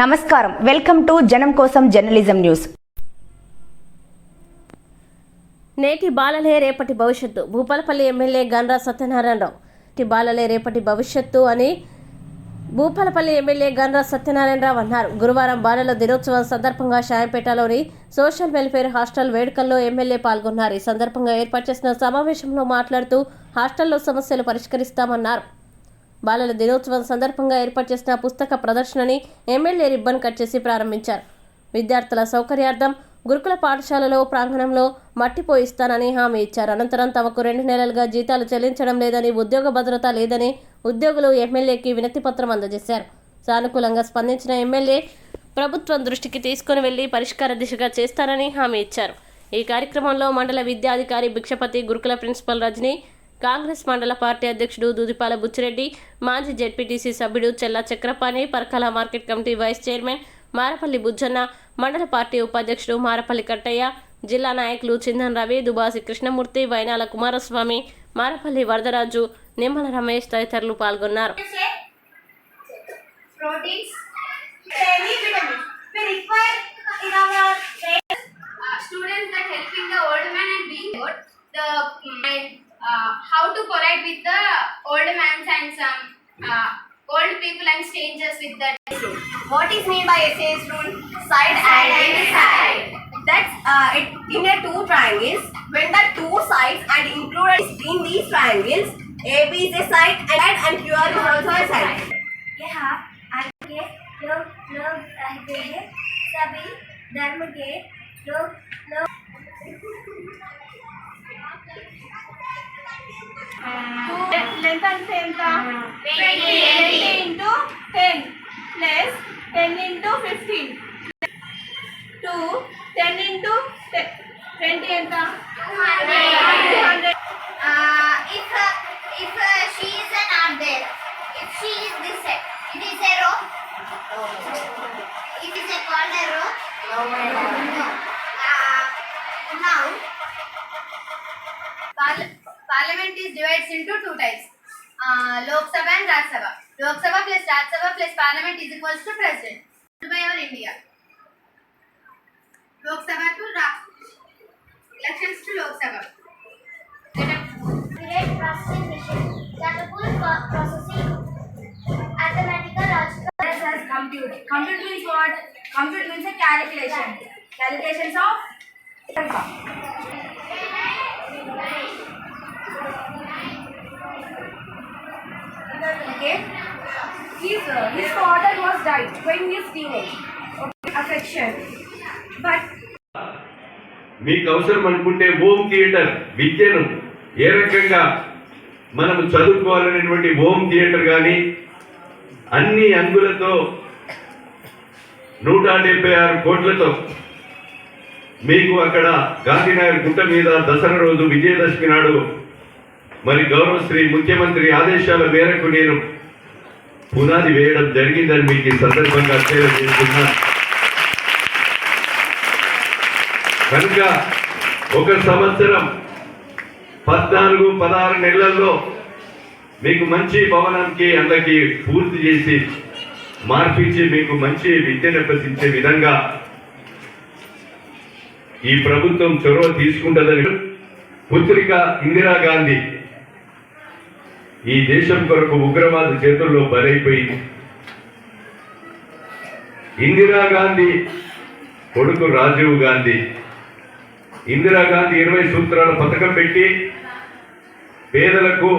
నమస్కారం. Welcome to జనం కోసం జర్నలిజం న్యూస్. నేటి బాలలే రేపటి భవిష్యత్తు. భూపాలపల్లి ఎమ్మెల్యే గన్రా సత్యనారాయణరావు. నేటి బాలలే రేపటి భవిష్యత్తు అని భూపాలపల్లి ఎమ్మెల్యే గన్రా సత్యనారాయణరావు అన్నారు. గురువారం బాలల దినోత్సవం సందర్భంగా షాయంపేటలోని సోషల్ వెల్ఫేర్ హాస్టల్ వేడుకల్లో ఎమ్మెల్యే పాల్గొన్నారు. ఈ సందర్భంగా ఏర్పాటు చేసిన సమావేశంలో మాట్లాడుతూ హాస్టల్లో సమస్యలు పరిష్కరిస్తామన్నారు. బాలల దినోత్సవం సందర్భంగా ఏర్పాటు చేసిన పుస్తక ప్రదర్శనని ఎమ్మెల్యే రిబ్బన్ కట్ చేసి ప్రారంభించారు. విద్యార్థుల సౌకర్యార్థం గురుకుల పాఠశాలలో ప్రాంగణంలో మట్టి పోయిస్తానని హామీ ఇచ్చారు. అనంతరం తమకు రెండు నెలలుగా జీతాలు చెల్లించడం లేదని ఉద్యోగ భద్రత లేదని ఉద్యోగులు ఎమ్మెల్యేకి వినతి పత్రం అందజేశారు. సానుకూలంగా స్పందించిన ఎమ్మెల్యే ప్రభుత్వం దృష్టికి తీసుకుని వెళ్ళి పరిష్కార దిశగా చేస్తారని హామీ ఇచ్చారు. ఈ కార్యక్రమంలో మండల విద్యాధికారి భిక్షపతి గురుకుల ప్రిన్సిపల్ రజని కాంగ్రెస్ మండల పార్టీ అధ్యక్షుడు దూదిపాల బుచ్చిరెడ్డి మాజీ జెడ్పీటీసీ సభ్యుడు Chella Chakrapani Parakala market committee vice chairman Marapalli Bujjanna మండల పార్టీ ఉపాధ్యక్షుడు మారపల్లి కట్టయ్య జిల్లా నాయకులు చిందన్ రవి దుబాసి కృష్ణమూర్తి వైనాల కుమారస్వామి మారపల్లి వరదరాజు నిమ్మల రమేష్ తదితరులు పాల్గొన్నారు. and some uh, old people and strangers with that. What is meant by SAS rule? Side and inside. That's uh, it in a two triangles. When the two sides and included in these triangles, AB is a side and and QR is also a side. यहाँ आगे लोग लोग रहते हैं सभी धर्म के लोग लोग లెంత్ అంటే ఎంత twenty into ten plus ten into fifteen two ten into twenty ఎంత two hundred Uh, if uh, if uh, she is uh, not there, if she is this side, it is a row. It is a called a row. No. Uh, now, Parli- Parliament is divided into two types. Uh, Lok Sabha and Raj Sabha. Lok Sabha plus Raj Sabha plus Parliament is equals to President. By our India. Lok Sabha to Raj. Elections to Lok Sabha. Let us great processing machine that the full pro- processing mathematical logical as compute. Compute means what? Compute means a calculation. Calculations of Okay. His, uh, his father was died when he was teenage. Okay. Affection. But మీకు అవసరం అనుకుంటే home theatre విద్యను ఏ రకంగా మనం చదువుకోవాలనేటువంటి home theatre కానీ అన్ని అంగులతో నూట డెబ్బై ఆరు కోట్లతో మీకు అక్కడ గాంధీనగర్ గుట్ట మీద దసరా రోజు విజయదశమి నాడు మరి గౌరవశ్రీ ముఖ్యమంత్రి ఆదేశాల మేరకు నేను పునాది వేయడం జరిగిందని మీకు ఈ సందర్భంగా తెలియజేస్తున్నా కనుక ఒక సంవత్సరం పద్నాలుగు పదహారు నెలల్లో మీకు మంచి భవనానికి అందరికి పూర్తి చేసి మార్పించి మీకు మంచి విద్యను అభ్యసించే విధంగా ఈ ప్రభుత్వం చొరవ తీసుకుంటుందని పుత్రిక ఇందిరాగాంధీ ఈ దేశం కొరకు ఉగ్రవాద చేతుల్లో బలైపోయింది. ఇందిరాగాంధీ కొడుకు రాజీవ్ గాంధీ. ఇందిరాగాంధీ ఇరవై సూత్రాల పథకం పెట్టి పేదలకు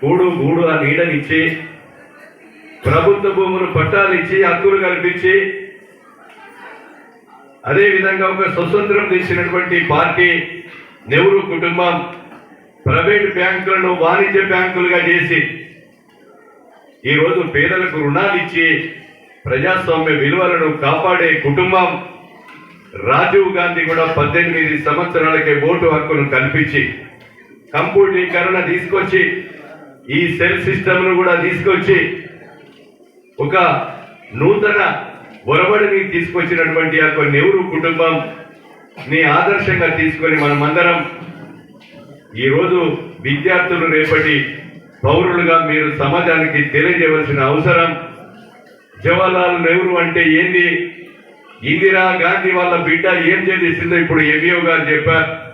కూడు గూడు ఆ నీడనిచ్చి ప్రభుత్వ భూములు పట్టాలిచ్చి హక్కులు కల్పించి అదే విధంగా ఒక స్వతంత్రం తీసినటువంటి పార్టీ నెహ్రూ కుటుంబం. ప్రైవేట్ బ్యాంకులను వాణిజ్య బ్యాంకులుగా చేసి ఈరోజు పేదలకు రుణాలు ఇచ్చి ప్రజాస్వామ్య విలువలను కాపాడే కుటుంబం రాజీవ్ గాంధీ కూడా పద్దెనిమిది సంవత్సరాలకే ఓటు హక్కును కల్పించి కంప్యూటరీకరణ తీసుకొచ్చి ఈ సెల్ సిస్టమ్ను కూడా తీసుకొచ్చి ఒక నూతన ఒరబడిని తీసుకొచ్చినటువంటి ఆ యొక్క నెహ్రూ కుటుంబం ని ఆదర్శంగా తీసుకొని మనమందరం ఈరోజు విద్యార్థులు రేపటి పౌరులుగా మీరు సమాజానికి తెలియజేయవలసిన అవసరం. జవహర్లాల్ నెహ్రూ అంటే ఏంది? ఇందిరా గాంధీ వాళ్ళ బిడ్డ ఏం చేసిందో ఇప్పుడు ఎంఈఓ గారు చెప్పారు.